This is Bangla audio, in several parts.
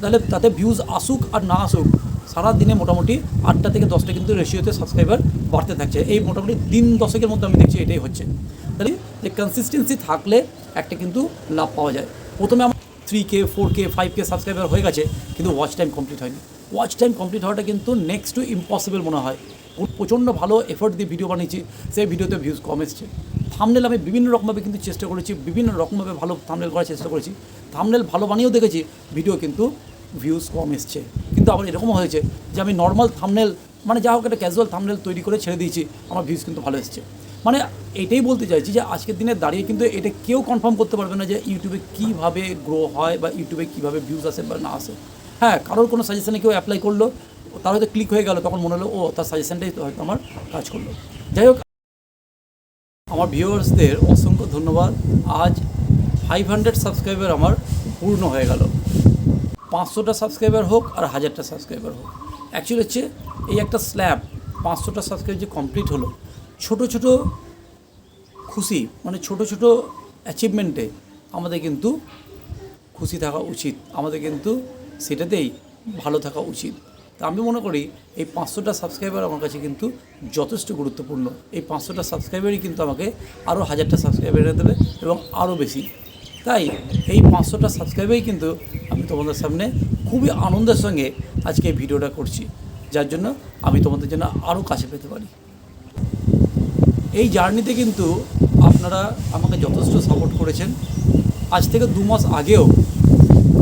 তাহলে তাতে ভিউজ আসুক আর না আসুক সারা দিনে মোটামুটি আটটা থেকে দশটা কিন্তু রেশিওতে সাবস্ক্রাইবার বাড়তে থাকছে। এই মোটামুটি দিন দশকের মধ্যে আমি দেখছি এটাই হচ্ছে। তাহলে যে কনসিস্টেন্সি থাকলে একটা কিন্তু লাভ পাওয়া যায়। প্রথমে আমার three K four K five K subscriber হয়ে গেছে, কিন্তু ওয়াচ টাইম কমপ্লিট হয়নি। ওয়াচ টাইম কমপ্লিট হওয়াটা কিন্তু নেক্সট টু ইম্পসিবল মনে হয়। প্রচণ্ড ভালো এফোর্ট দিয়ে ভিডিও বানিয়েছি, সেই ভিডিওতে ভিউজ কম এসছে। থামনেল আমি বিভিন্ন রকমভাবে কিন্তু চেষ্টা করেছি, বিভিন্ন রকমভাবে ভালো থামনেল করার চেষ্টা করেছি। থামনেল ভালো বানিয়েও দেখেছি ভিডিও কিন্তু ভিউজ কম এসছে। কিন্তু আবার এরকমও হয়েছে যে আমি নর্মাল থামনেল মানে যা হোক একটা ক্যাজুয়াল থামনেল তৈরি করে ছেড়ে দিয়েছি, আমার ভিউজ কিন্তু ভালো এসছে। মানে এটাই বলতে চাইছি যে আজকের দিনে দাঁড়িয়ে কিন্তু এটা কেউ কনফার্ম করতে পারবে না যে ইউটিউবে কীভাবে গ্রো হয় বা ইউটিউবে কীভাবে ভিউজ আসে বা না আসে। হ্যাঁ কারোর কোনো সাজেশনে কেউ অ্যাপ্লাই করল, তার হয়তো ক্লিক হয়ে গেল, তখন মনে হলো, ও, তার সাজেশানটাই হয়তো আমার কাজ করল। যাই হোক, আমার ভিউয়ার্সদের অসংখ্য ধন্যবাদ। আজ ফাইভ হান্ড্রেড সাবস্ক্রাইবার আমার পূর্ণ হয়ে গেল। পাঁচশোটা সাবস্ক্রাইবার হোক আর হাজারটা সাবস্ক্রাইবার হোক। অ্যাকচুয়ালি হচ্ছে এই একটা স্ল্যাব পাঁচশোটা সাবস্ক্রাইব যে কমপ্লিট হলো, ছোট ছোট খুশি মানে ছোট ছোট অ্যাচিভমেন্টে আমাদের কিন্তু খুশি থাকা উচিত। আমাদের কিন্তু সেটাতেই ভালো থাকা উচিত। তা আমি মনে করি এই পাঁচশোটা সাবস্ক্রাইবার আমার কাছে কিন্তু যথেষ্ট গুরুত্বপূর্ণ। এই পাঁচশোটা সাবস্ক্রাইবারই কিন্তু আমাকে আরও হাজারটা সাবস্ক্রাইবার এনে দেবে এবং আরও বেশি। তাই এই পাঁচশোটা সাবস্ক্রাইবারই কিন্তু আমি তোমাদের সামনে খুবই আনন্দের সঙ্গে আজকে এই ভিডিওটা করছি। যার জন্য আমি তোমাদের জন্য আরও কাছে পেতে পারি। এই জার্নিতে কিন্তু আপনারা আমাকে যথেষ্ট সাপোর্ট করেছেন। আজ থেকে দু মাস আগেও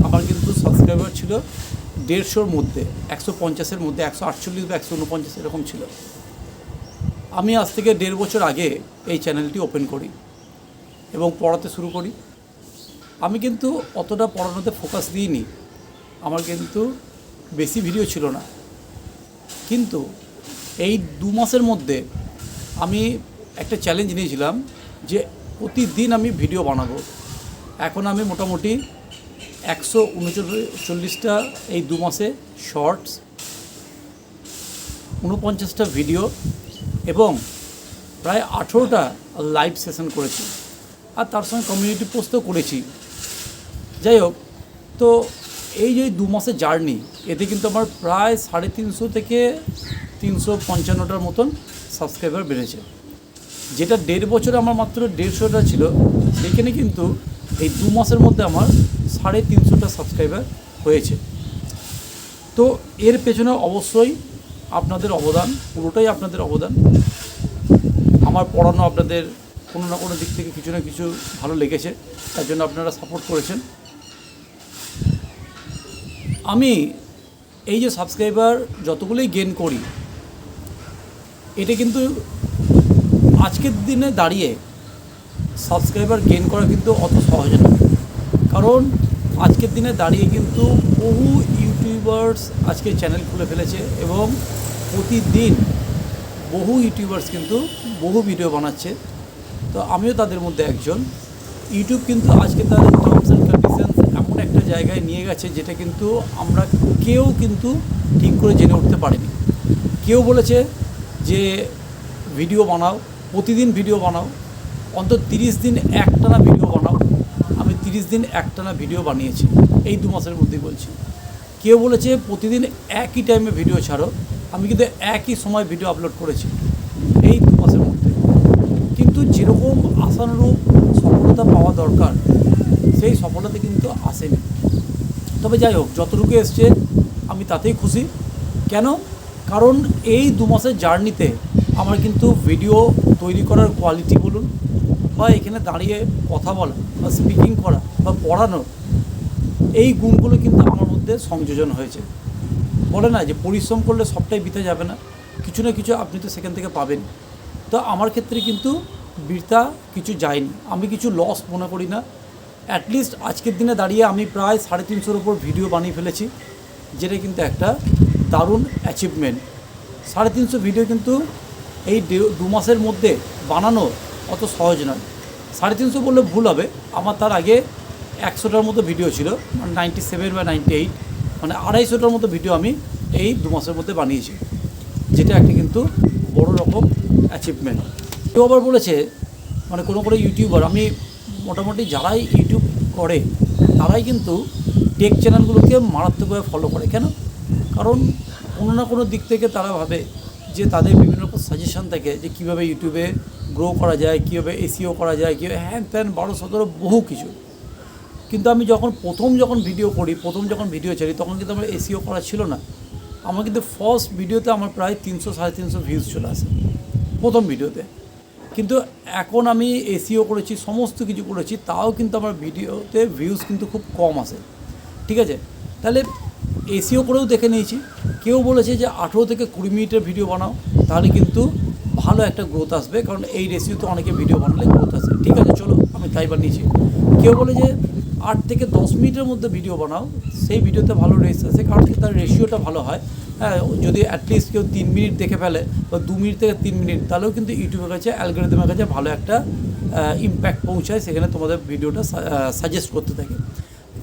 আমার কিন্তু সাবস্ক্রাইবার ছিল দেড়শোর মধ্যে, একশো পঞ্চাশের মধ্যে, একশো আটচল্লিশ বা একশো উনপঞ্চাশ এরকম ছিল। আমি আজ থেকে দেড় বছর আগে এই চ্যানেলটি ওপেন করি এবং পড়াতে শুরু করি। আমি কিন্তু অতটা পড়ানোতে ফোকাস দিইনি। আমার কিন্তু বেশি ভিডিও ছিল না। কিন্তু এই দু মাসের মধ্যে আমি একটা চ্যালেঞ্জ নিয়েছিলাম যে প্রতিদিন আমি ভিডিও বানাবো। এখন আমি মোটামুটি একশো উনচল্লিশটা এই দু মাসে শর্টস উনপঞ্চাশটা ভিডিও এবং প্রায় আঠেরোটা লাইভ সেশন করেছি। আর তার সঙ্গে কমিউনিটি পোস্টও করেছি। যাই হোক তো এই যে দু মাসের জার্নি, এতে কিন্তু আমার প্রায় সাড়ে তিনশো থেকে তিনশো পঞ্চান্নটার মতন সাবস্ক্রাইবার বেড়েছে। যেটা দেড় বছরে আমার মাত্র দেড়শোটা ছিল, সেখানে কিন্তু এই দু মাসের মধ্যে আমার সাড়ে তিনশোটা সাবস্ক্রাইবার হয়েছে। তো এর পেছনে অবশ্যই আপনাদের অবদান, পুরোটাই আপনাদের অবদান। আমার পড়ানো আপনাদের কোনো না কোনো দিক থেকে কিছু না কিছু ভালো লেগেছে, তার জন্য আপনারা সাপোর্ট করেছেন। আমি এই যে সাবস্ক্রাইবার যতগুলোই গেন করি, এটা কিন্তু আজকের দিনে দাঁড়িয়ে সাবস্ক্রাইবার গেন করা কিন্তু অত সহজ না। কারণ আজকের দিনে দাঁড়িয়ে কিন্তু বহু ইউটিউবার্স আজকে চ্যানেল খুলে ফেলেছে এবং প্রতিদিন বহু ইউটিউবার্স কিন্তু বহু ভিডিও বানাচ্ছে। তো আমিও তাদের মধ্যে একজন। ইউটিউব কিন্তু আজকে তার টার্মস অ্যান্ড একটা জায়গায় নিয়ে গেছে যেটা কিন্তু আমরা কেউ কিন্তু ঠিক করে জেনে উঠতে পারিনি। কেউ বলেছে যে ভিডিও বানাও, প্রতিদিন ভিডিও বানাও, অন্তত তিরিশ দিন একটানা ভিডিও বানাও। আমি তিরিশ দিন একটানা ভিডিও বানিয়েছি, এই দু মাসের মধ্যেই বলছি। কেউ বলেছে প্রতিদিন একই টাইমে ভিডিও ছাড়ো, আমি কিন্তু একই সময় ভিডিও আপলোড করেছি, এই দু মাসের মধ্যে। কিন্তু যেরকম আশানুরূপ সফলতা পাওয়া দরকার সেই সফলতা কিন্তু আসেনি। তবে যাই হোক, যতটুকু এসছে, আমি তাতেই খুশি। কেন? কারণ এই দু মাসের জার্নিতে আমার কিন্তু ভিডিও তৈরি করার কোয়ালিটি বলুন, বা এখানে দাঁড়িয়ে কথা বলা, বা স্পিকিং করা, বা পড়ানো, এই গুণগুলো কিন্তু আমার মধ্যে সংযোজন হয়েছে। বলে না যে পরিশ্রম করলে সবটাই বিতে যাবে না, কিছু না কিছু আপনি তো সেখান থেকে পাবেন। তো আমার ক্ষেত্রে কিন্তু বৃথা কিছু যায়নি। আমি কিছু লস মনে করি না অ্যাটলিস্ট আজকের দিনে দাঁড়িয়ে আমি প্রায় সাড়ে তিনশোর ওপর ভিডিও বানিয়ে ফেলেছি, যেটা কিন্তু একটা দারুণ অ্যাচিভমেন্ট সাড়ে তিনশো ভিডিও কিন্তু এই দে- মাসের মধ্যে বানানো অত সহজ নয়। সাড়ে তিনশো বললে ভুল হবে, আমার তার আগে একশোটার মতো ভিডিও ছিল মানে নাইনটি সেভেন বা নাইনটি এইট মানে আড়াইশোটার মতো ভিডিও আমি এই দু মাসের মধ্যে বানিয়েছি, যেটা একটা কিন্তু বড় রকম অ্যাচিভমেন্ট কেউ আবার বলেছে মানে কোনো কোনো ইউটিউবার আমি মোটামুটি যারাই ইউটিউব করে, তারাই কিন্তু টেক চ্যানেলগুলোকে মারাত্মকভাবে ফলো করে। কেন? কারণ কোনো না কোনো দিক থেকে তারা ভাবে যে তাদের বিভিন্ন রকম সাজেশান থাকে যে কীভাবে ইউটিউবে গ্রো করা যায়, কীভাবে এসিও করা যায়, কীভাবে হ্যান ত্যান বারো সতেরো বহু কিছু। কিন্তু আমি যখন প্রথম যখন ভিডিও করি, প্রথম যখন ভিডিও ছাড়ি, তখন কিন্তু আমার এসিও করা ছিল না। আমার কিন্তু ফার্স্ট ভিডিওতে আমার প্রায় তিনশো, সাড়ে তিনশো ভিউজ চলে আসে, প্রথম ভিডিওতে কিন্তু এখন আমি এসিও করেছি, সমস্ত কিছু করেছি, তাও কিন্তু আমার ভিডিওতে ভিউজ কিন্তু খুব কম আসে। ঠিক আছে? তাহলে এসিও করেও দেখে নিয়েছি। কেউ বলেছে যে আঠেরো থেকে কুড়ি মিনিটের ভিডিও বানাও, তাহলে কিন্তু ভালো একটা গ্রোথ আসবে, কারণ এই রেসিওতে অনেকে ভিডিও বানালে গ্রোথ আসে। ঠিক আছে, চলো, আমি তাই বানিয়েছি। কেউ বলে যে আট থেকে দশ মিনিটের মধ্যে ভিডিও বানাও, সেই ভিডিওতে ভালো রেস আসে, কারণ তার রেশিওটা ভালো হয়। হ্যাঁ যদি অ্যাটলিস্ট কেউ তিন মিনিট দেখে ফেলে বা দু মিনিট থেকে তিন মিনিট, তাহলেও কিন্তু ইউটিউবের কাছে অ্যালগোরিদমের কাছে ভালো একটা ইম্প্যাক্ট পৌঁছায়, সেখানে তোমাদের ভিডিওটা সাজেস্ট করতে থাকে।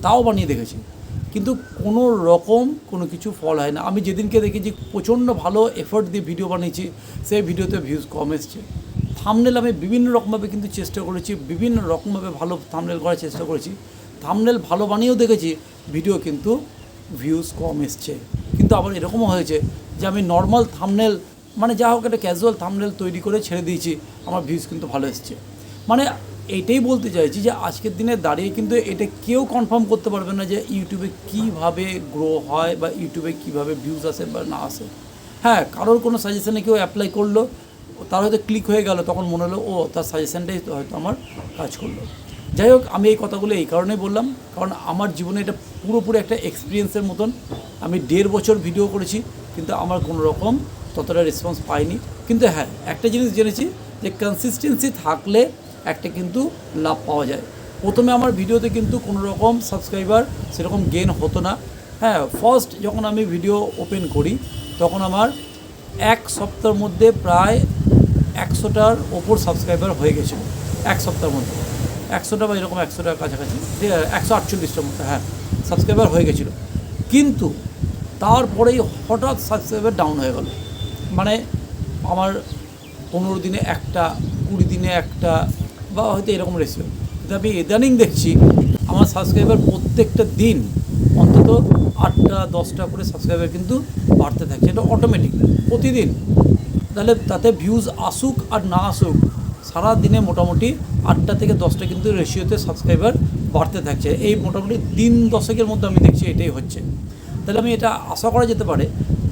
তাও বানিয়ে দেখেছি। কিন্তু কোনো রকম কোনো কিছু ফল হয় না। আমি যেদিনকে দেখেছি প্রচণ্ড ভালো এফোর্ট দিয়ে ভিডিও বানিয়েছি, সেই ভিডিওতে ভিউজ কম এসছে। থামনেল আমি বিভিন্ন রকমভাবে কিন্তু চেষ্টা করেছি, বিভিন্ন রকমভাবে ভালো থামনেল করার চেষ্টা করেছি। থামনেল ভালো বানিয়েও দেখেছি ভিডিও কিন্তু ভিউজ কম এসছে। কিন্তু আবার এরকমও হয়েছে যে আমি নর্মাল থামনেল মানে যা হোক একটা ক্যাজুয়াল থামনেল তৈরি করে ছেড়ে দিয়েছি, আমার ভিউজ কিন্তু ভালো এসছে। মানে এটাই বলতে চাইছি যে আজকের দিনে দাঁড়িয়ে কিন্তু এটা কেউ কনফার্ম করতে পারবে না যে ইউটিউবে কীভাবে গ্রো হয় বা ইউটিউবে কীভাবে ভিউজ আসে বা না আসে। হ্যাঁ কারোর কোনো সাজেশানে কেউ অ্যাপ্লাই করল, তার হয়তো ক্লিক হয়ে গেল, তখন মনে হলো, ও, তার সাজেশনটাই হয়তো আমার কাজ করল। যাই হোক, আমি এই কথাগুলো এই কারণেই বললাম, কারণ আমার জীবনে এটা পুরোপুরি একটা এক্সপিরিয়েন্সের মতন। আমি দেড় বছর ভিডিও করেছি, কিন্তু আমার কোনো রকম ততটা রেসপন্স পাইনি। কিন্তু হ্যাঁ একটা জিনিস জেনেছি যে কনসিস্টেন্সি থাকলে একটা কিন্তু লাভ পাওয়া যায়। প্রথমে আমার ভিডিওতে কিন্তু কোনো রকম সাবস্ক্রাইবার সেরকম গেন হতো না। হ্যাঁ ফার্স্ট যখন আমি ভিডিও ওপেন করি, তখন আমার এক সপ্তাহের মধ্যে প্রায় একশোটার ওপর সাবস্ক্রাইবার হয়ে গেছিল। এক সপ্তাহের মধ্যে। একশোটা বা এরকম একশোটার কাছাকাছি। একশো আটচল্লিশটার মধ্যে হ্যাঁ সাবস্ক্রাইবার হয়ে গেছিল। কিন্তু তারপরেই হঠাৎ সাবস্ক্রাইবার ডাউন হয়ে গেল। মানে আমার পনেরো দিনে একটা, কুড়ি দিনে একটা, বা হয়তো এরকম রেসিও কিন্তু আমি ইদানিং দেখছি, আমার সাবস্ক্রাইবার প্রত্যেকটা দিন অন্তত আটটা, দশটা করে সাবস্ক্রাইবার কিন্তু বাড়তে থাকছে এটা অটোমেটিক প্রতিদিন। তাহলে তাতে ভিউজ আসুক আর না আসুক সারা দিনে মোটামুটি আটটা থেকে দশটা কিন্তু রেশিওতে সাবস্ক্রাইবার বাড়তে থাকছে। এই মোটামুটি দিন দশকের মধ্যে আমি দেখছি এটাই হচ্ছে। তাহলে আমি এটা আশা করা যেতে পারে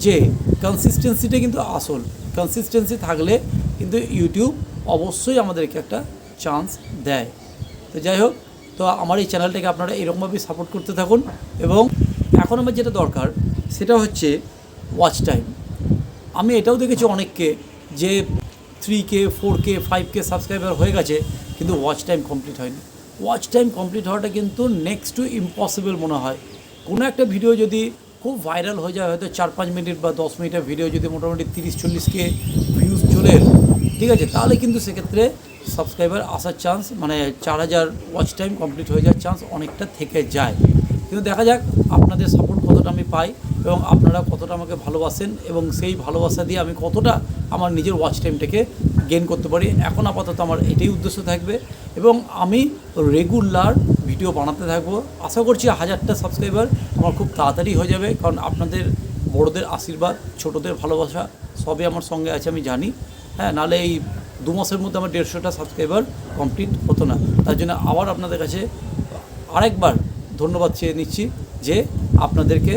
যে কনসিস্টেন্সিটা কিন্তু আসল। কনসিস্টেন্সি থাকলে কিন্তু ইউটিউব অবশ্যই আমাদেরকে একটা চান্স দেয়। তো যাই হোক, তো আমার এই চ্যানেলটাকে আপনারা এরকমভাবেই সাপোর্ট করতে থাকুন এবং এখন আমার যেটা দরকার, সেটা হচ্ছে ওয়াচ টাইম আমি এটাও দেখেছি অনেককে যে three K four K five K subscriber হয়ে গেছে, কিন্তু ওয়াচ টাইম কমপ্লিট হয়নি। ওয়াচ টাইম কমপ্লিট হওয়াটা কিন্তু নেক্সট টু ইম্পসিবল মনে হয়। কোনো একটা ভিডিও যদি খুব ভাইরাল হয়ে যায়, হয়তো চার পাঁচ মিনিট বা দশ মিনিটের ভিডিও যদি মোটামুটি তিরিশ চল্লিশ কে ভিউজ চলে ঠিক আছে, তাহলে কিন্তু সেক্ষেত্রে সাবস্ক্রাইবার আসার চান্স মানে চার হাজার ওয়াচ টাইম কমপ্লিট হয়ে যাওয়ার চান্স অনেকটা থেকে যায়। কিন্তু দেখা যাক আপনাদের সাপোর্ট কতটা আমি পাই। এবং আপনারা কতটা আমাকে ভালোবাসেন এবং সেই ভালোবাসা দিয়ে আমি কতটা আমার নিজের ওয়াচ টাইমটাকে গেন করতে পারি, এখন আপাতত আমার এটাই উদ্দেশ্য থাকবে এবং আমি রেগুলার ভিডিও বানাতে থাকব। আশা করছি হাজারটা সাবস্ক্রাইবার আমার খুব তাড়াতাড়ি হয়ে যাবে, কারণ আপনাদের বড়োদের আশীর্বাদ, ছোটোদের ভালোবাসা সবই আমার সঙ্গে আছে, আমি জানি। হ্যাঁ নাহলে এই দু মাসের মধ্যে আমার দেড়শোটা সাবস্ক্রাইবার কমপ্লিট হতো না। তার জন্য আবার আপনাদের কাছে আরেকবার ধন্যবাদ চেয়ে নিচ্ছি যে আপনাদেরকে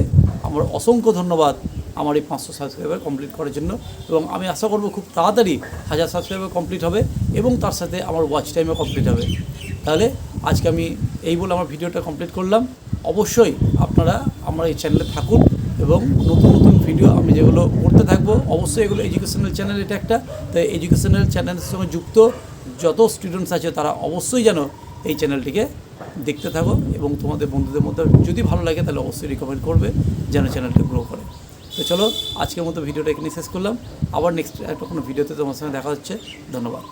আমার অসংখ্য ধন্যবাদ আমার এই পাঁচশো সাবস্ক্রাইবার কমপ্লিট করার জন্য। এবং আমি আশা করব খুব তাড়াতাড়ি হাজার সাবস্ক্রাইবার কমপ্লিট হবে এবং তার সাথে আমার ওয়াচ টাইমও কমপ্লিট হবে। তাহলে আজকে আমি এই বলে আমার ভিডিওটা কমপ্লিট করলাম। অবশ্যই আপনারা আমার এই চ্যানেলে থাকুন এবং নতুন নতুন ভিডিও আমি যেগুলো করতে থাকব, অবশ্যই এগুলো এডুকেশনাল চ্যানেল এটা একটা। তাই এডুকেশনাল চ্যানেলের সঙ্গে যুক্ত যত স্টুডেন্টস আছে তারা অবশ্যই যেন এই চ্যানেলটিকে দেখতে থাকো এবং তোমাদের বন্ধুদের মধ্যে যদি ভালো লাগে তাহলে অবশ্যই রিকমেন্ড করবে যেন চ্যানেলটি গ্রো করে। তো চলো, আজকের মতো ভিডিওটা এখানে শেষ করলাম। আবার নেক্সট একটা কোনো ভিডিওতে তোমার সঙ্গে দেখা হচ্ছে। ধন্যবাদ।